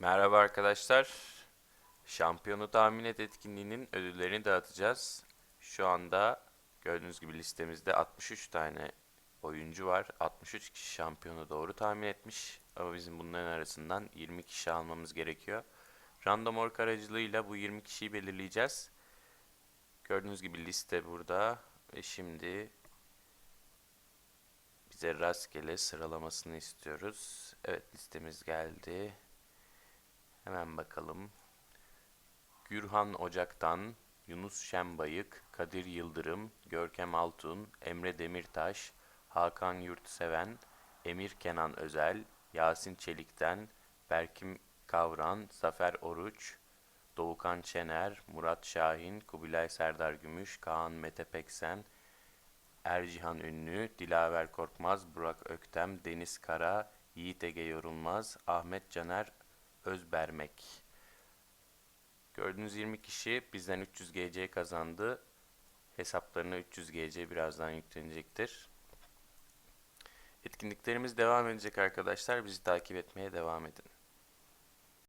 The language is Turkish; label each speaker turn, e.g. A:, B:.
A: Merhaba arkadaşlar. Şampiyonu tahmin et etkinliğinin ödüllerini dağıtacağız. Şu anda gördüğünüz gibi listemizde 63 tane oyuncu var. 63 kişi şampiyonu doğru tahmin etmiş. Ama bizim bunların arasından 20 kişi almamız gerekiyor. Random org aracılığıyla bu 20 kişiyi belirleyeceğiz. Gördüğünüz gibi liste burada. Ve şimdi bize rastgele sıralamasını istiyoruz. Evet listemiz geldi. Hemen bakalım. Gürhan Ocak'tan Yunus Şenbayık, Kadir Yıldırım, Görkem Altun, Emre Demirtaş, Hakan Yurtseven, Emir Kenan Özel, Yasin Çelik'ten, Berkim Kavran, Zafer Oruç, Doğukan Çener, Murat Şahin, Kubilay Serdar Gümüş, Kaan Mete Peksen, Ercihan Ünlü, Dilaver Korkmaz, Burak Öktem, Deniz Kara, Yiğit Ege Yorulmaz, Ahmet Caner Özbermek. Gördüğünüz 20 kişi bizden 300 GC kazandı. Hesaplarına 300 GC birazdan yüklenecektir. Etkinliklerimiz devam edecek arkadaşlar. Bizi takip etmeye devam edin.